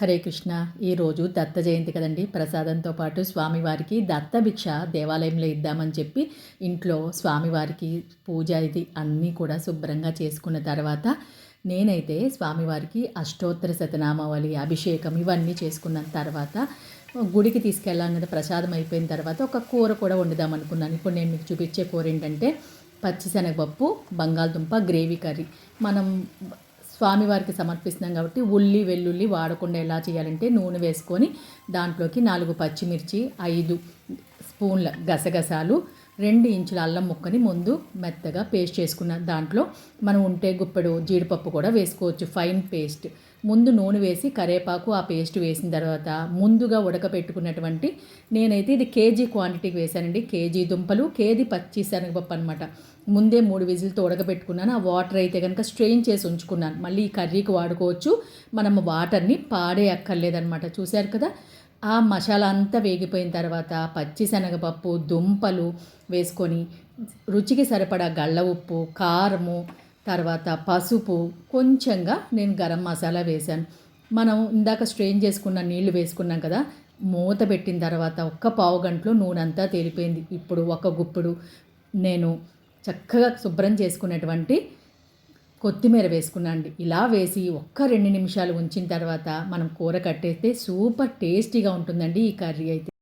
హరే కృష్ణ. ఈరోజు దత్త జయంతి కదండి. ప్రసాదంతో పాటు స్వామివారికి దత్త భిక్ష దేవాలయంలో ఇద్దామని చెప్పి ఇంట్లో స్వామివారికి పూజ ఇది అన్నీ కూడా శుభ్రంగా చేసుకున్న తర్వాత నేనైతే స్వామివారికి అష్టోత్తర శతనామావళి అభిషేకం ఇవన్నీ చేసుకున్న తర్వాత గుడికి తీసుకెళ్ళాను కదా ప్రసాదం అయిపోయిన తర్వాత ఒక కూర కూడా వండుదాం అనుకున్నాను. ఇప్పుడు నేను మీకు చూపించే కూర ఏంటంటే పచ్చిశనగపప్పు బంగాళదుంప గ్రేవీ కర్రీ. మనం స్వామివారికి సమర్పిస్తున్నాం కాబట్టి ఉల్లి వెల్లుల్లి వాడకుండా ఎలా చేయాలంటే నూనె వేసుకొని దాంట్లోకి నాలుగు పచ్చిమిర్చి ఐదు స్పూన్ల గసగసాలు రెండు ఇంచుల అల్లం ముక్కని ముందు మెత్తగా పేస్ట్ చేసుకున్న దాంట్లో మనం ఉంటే గుప్పెడు జీడిపప్పు కూడా వేసుకోవచ్చు ఫైన్ పేస్ట్ ముందు నూనె వేసి కరేపాకు ఆ పేస్ట్ వేసిన తర్వాత ముందుగా ఉడకపెట్టుకున్నటువంటి నేనైతే ఇది కేజీ క్వాంటిటీకి వేశానండి. కేజీ దుంపలు కేజీ పచ్చి శనగపప్పు అనమాట ముందే మూడు విజిల్తో ఉడకబెట్టుకున్నాను ఆ వాటర్ అయితే కనుక స్ట్రెయిన్ చేసి ఉంచుకున్నాను. మళ్ళీ ఈ కర్రీకి వాడుకోవచ్చు. మనం వాటర్ని పాడే అక్కర్లేదనమాట చూశారు కదా? ఆ మసాలా అంతా వేగిపోయిన తర్వాత పచ్చి శనగపప్పు దుంపలు వేసుకొని రుచికి సరిపడా గళ్ళ ఉప్పు కారము తర్వాత పసుపు కొంచెంగా నేను గరం మసాలా వేశాను. మనం ఇందాక స్ట్రెయిన్ చేసుకున్న నీళ్ళు వేసుకున్నాం కదా మూత పెట్టిన తర్వాత ఒక్క పావు గంటలో నూనె అంతా తేలిపోయింది. ఇప్పుడు ఒక గుప్పుడు నేను చక్కగా శుభ్రం చేసుకున్నటువంటి కొత్తిమీర వేసుకున్నాండి. ఇలా వేసి ఒక్క రెండు నిమిషాలు ఉంచిన తర్వాత మనం కూర కట్టేస్తే సూపర్ టేస్టీగా ఉంటుందండి ఈ కర్రీ అయితే.